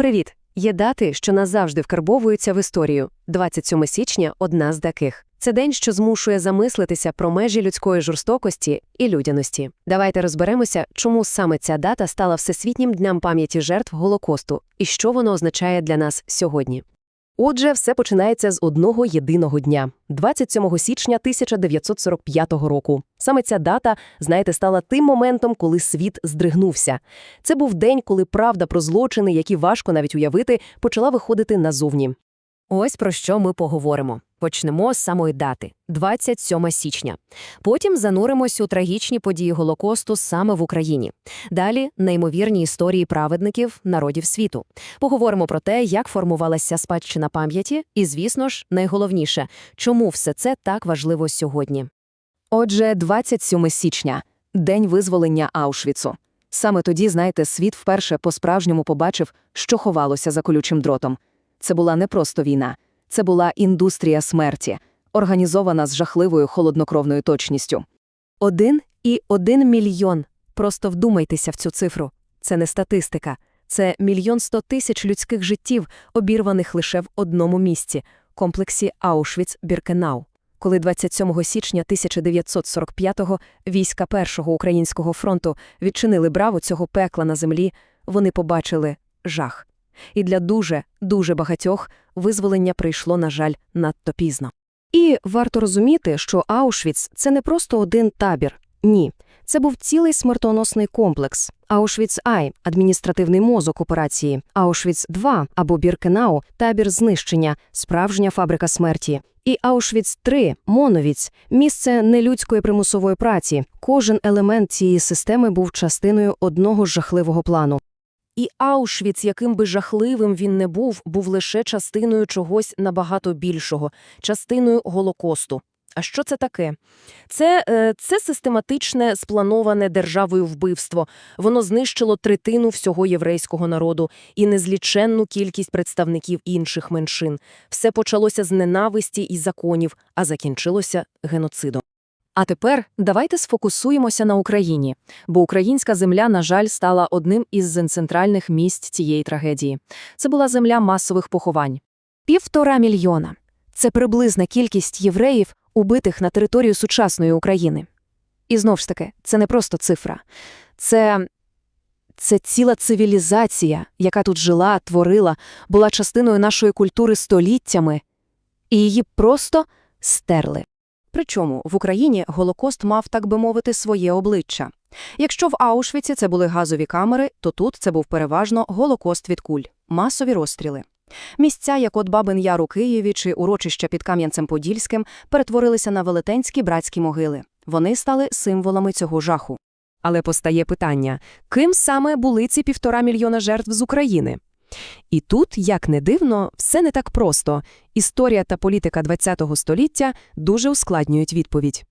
Привіт! Є дати, що назавжди вкарбовуються в історію. 27 січня – одна з таких. Це день, що змушує замислитися про межі людської жорстокості і людяності. Давайте розберемося, чому саме ця дата стала Всесвітнім днем пам'яті жертв Голокосту і що воно означає для нас сьогодні. Отже, все починається з одного єдиного дня – 27 січня 1945 року. Саме ця дата, знаєте, стала тим моментом, коли світ здригнувся. Це був день, коли правда про злочини, які важко навіть уявити, почала виходити назовні. Ось про що ми поговоримо. Почнемо з самої дати – 27 січня. Потім зануримось у трагічні події Голокосту саме в Україні. Далі – неймовірні історії праведників народів світу. Поговоримо про те, як формувалася спадщина пам'яті і, звісно ж, найголовніше – чому все це так важливо сьогодні. Отже, 27 січня – день визволення Аушвіцу. Саме тоді, знаєте, світ вперше по-справжньому побачив, що ховалося за колючим дротом. Це була не просто війна, це була індустрія смерті, організована з жахливою холоднокровною точністю. Один і один мільйон. Просто вдумайтеся в цю цифру. Це не статистика. Це мільйон сто тисяч людських життів, обірваних лише в одному місці – комплексі Аушвіц-Біркенау. Коли 27 січня 1945-го війська Першого українського фронту відчинили браво цього пекла на землі, вони побачили жах. І для дуже, дуже багатьох визволення прийшло, на жаль, надто пізно. І варто розуміти, що Аушвіц – це не просто один табір. Ні. Це був цілий смертоносний комплекс. Аушвіц-Ай – адміністративний мозок операції, Аушвіц-2 або Біркенау – табір знищення, справжня фабрика смерті. І Аушвіц-3 – Моновіць – місце нелюдської примусової праці. Кожен елемент цієї системи був частиною одного жахливого плану. І Аушвіц, яким би жахливим він не був, був лише частиною чогось набагато більшого, частиною Голокосту. А що це таке? Це, е, це систематичне, сплановане державою вбивство. Воно знищило третину всього єврейського народу і незліченну кількість представників інших меншин. Все почалося з ненависті і законів, а закінчилося геноцидом. А тепер давайте сфокусуємося на Україні, бо українська земля, на жаль, стала одним із центральних місць цієї трагедії. Це була земля масових поховань. Півтора мільйона – це приблизна кількість євреїв, убитих на територію сучасної України. І знов ж таки, це не просто цифра. Це, це ціла цивілізація, яка тут жила, творила, була частиною нашої культури століттями, і її просто стерли. Причому в Україні Голокост мав, так би мовити, своє обличчя. Якщо в Аушвіці це були газові камери, то тут це був переважно Голокост від куль, масові розстріли. Місця, як от Бабин Яр у Києві чи урочища під Кам'янцем-Подільським, перетворилися на велетенські братські могили. Вони стали символами цього жаху. Але постає питання, ким саме були ці півтора мільйона жертв з України? І тут, як не дивно, все не так просто. Історія та політика ХХ століття дуже ускладнюють відповідь.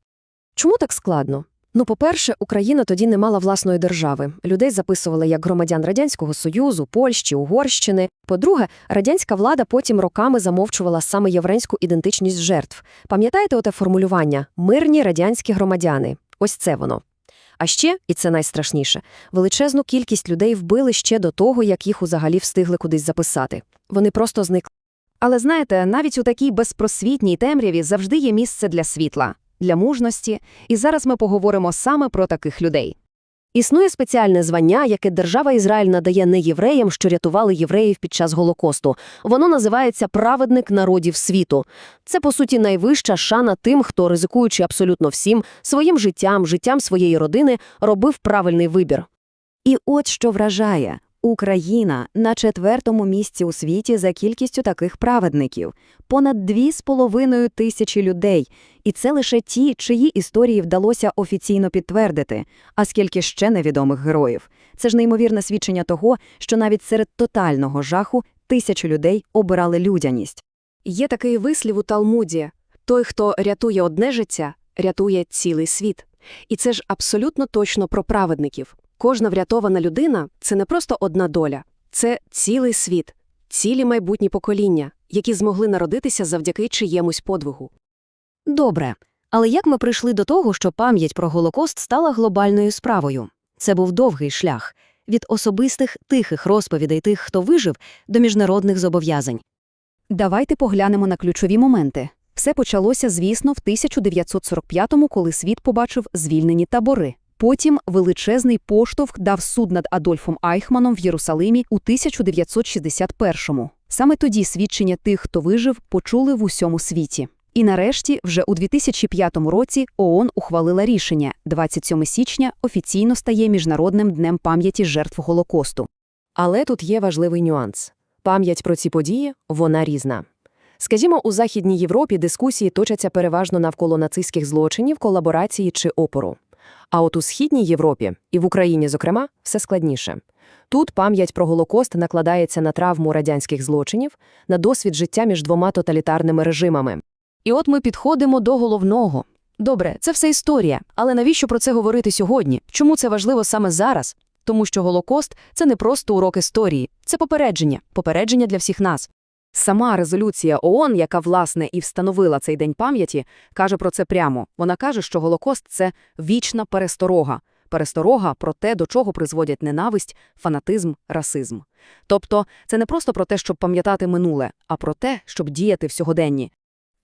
Чому так складно? Ну, по-перше, Україна тоді не мала власної держави. Людей записували як громадян Радянського Союзу, Польщі, Угорщини. По-друге, радянська влада потім роками замовчувала саме єврейську ідентичність жертв. Пам'ятаєте оте формулювання «мирні радянські громадяни»? Ось це воно. А ще, і це найстрашніше, величезну кількість людей вбили ще до того, як їх узагалі встигли кудись записати. Вони просто зникли. Але знаєте, навіть у такій безпросвітній темряві завжди є місце для світла, для мужності, і зараз ми поговоримо саме про таких людей. Існує спеціальне звання, яке держава Ізраїль надає не євреям, що рятували євреїв під час Голокосту. Воно називається праведник народів світу. Це, по суті, найвища шана тим, хто, ризикуючи абсолютно всім, своїм життям, життям своєї родини, робив правильний вибір. І от що вражає. Україна на четвертому місці у світі за кількістю таких праведників понад дві з половиною тисячі людей, і це лише ті, чиї історії вдалося офіційно підтвердити, а скільки ще невідомих героїв. Це ж неймовірне свідчення того, що навіть серед тотального жаху тисячі людей обирали людяність. Є такий вислів у Талмуді той, хто рятує одне життя, рятує цілий світ. І це ж абсолютно точно про праведників. Кожна врятована людина це не просто одна доля, це цілий світ, цілі майбутні покоління, які змогли народитися завдяки чиємусь подвигу. Добре, але як ми прийшли до того, що пам'ять про Голокост стала глобальною справою? Це був довгий шлях від особистих тихих розповідей тих, хто вижив, до міжнародних зобов'язань. Давайте поглянемо на ключові моменти. Все почалося, звісно, в 1945-му, коли світ побачив звільнені табори. Потім величезний поштовх дав суд над Адольфом Айхманом в Єрусалимі у 1961-му. Саме тоді свідчення тих, хто вижив, почули в усьому світі. І нарешті, вже у 2005 році ООН ухвалила рішення 27 січня офіційно стає Міжнародним днем пам'яті жертв Голокосту. Але тут є важливий нюанс. Пам'ять про ці події, вона різна. Скажімо, у Західній Європі дискусії точаться переважно навколо нацистських злочинів, колаборації чи опору. А от у Східній Європі, і в Україні, зокрема, все складніше. Тут пам'ять про Голокост накладається на травму радянських злочинів, на досвід життя між двома тоталітарними режимами. І от ми підходимо до головного. Добре, це все історія, але навіщо про це говорити сьогодні? Чому це важливо саме зараз? Тому що Голокост – це не просто урок історії, це попередження, попередження для всіх нас. Сама резолюція ООН, яка, власне, і встановила цей день пам'яті, каже про це прямо. Вона каже, що Голокост – це вічна пересторога. Пересторога про те, до чого призводять ненависть, фанатизм, расизм. Тобто це не просто про те, щоб пам'ятати минуле, а про те, щоб діяти в сьогоденні.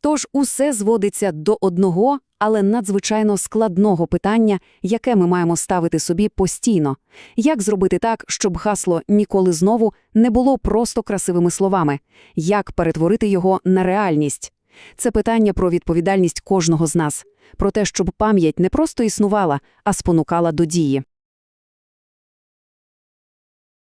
Тож усе зводиться до одного, але надзвичайно складного питання, яке ми маємо ставити собі постійно. Як зробити так, щоб гасло «ніколи знову» не було просто красивими словами? Як перетворити його на реальність? Це питання про відповідальність кожного з нас, про те, щоб пам'ять не просто існувала, а спонукала до дії.